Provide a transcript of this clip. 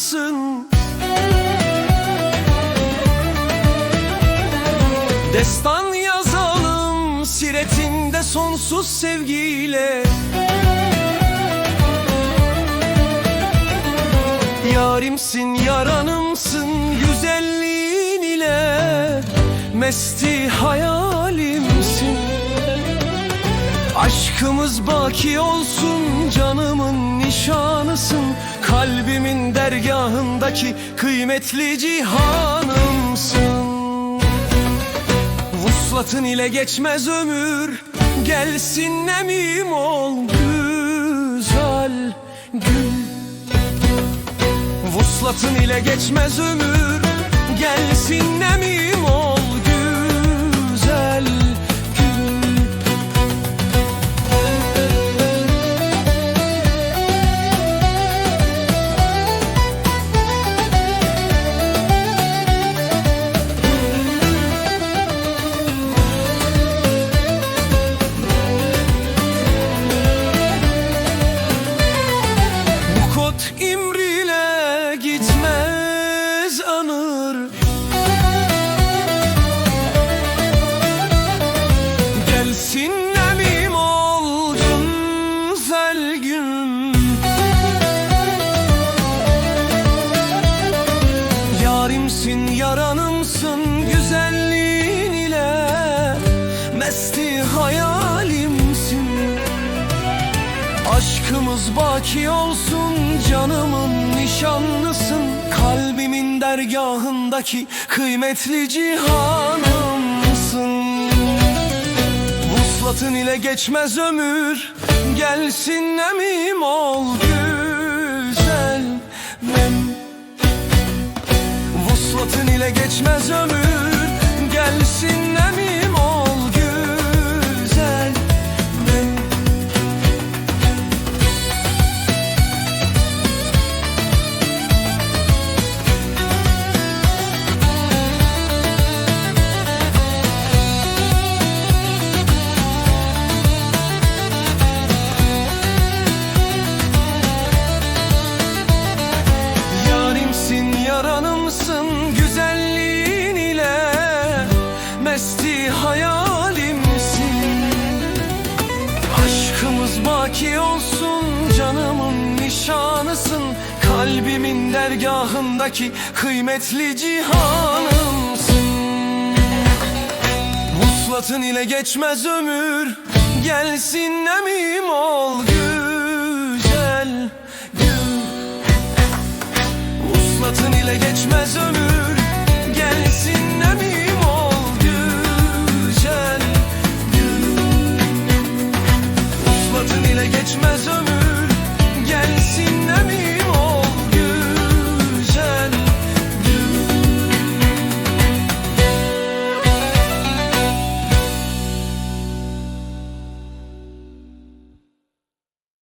nişanlısın Destan yazalım siretinde sonsuz sevgiyle. Yarimsin yaranımsın güzelliğin ile. Mesti hayalimsin Aşkımız baki olsun canımın nişanısın Kalbimin dergahındaki kıymetli cihanımsın. Vuslatın ile geçmez ömür Gelsin nemim ol güzel gül. Vuslatın ile geçmez ömür Gelsin nemim ol Nemim oldun güzel gün. Yarimsin yaranımsın güzelliğin ile Mesti hayalimsin. Aşkımız baki olsun canımın nişanlısın. Kalbimin dergahındaki kıymetli cihanımsın Vuslatın ile geçmez ömür. Gelsin nemim ol güzel nem. Vuslatın ile geçmez ömür. Gelsin nemim baki olsun canımın nişanısın Kalbimin dergahındaki kıymetli cihanımsın. Vuslatın ile geçmez ömür Gelsin nemim ol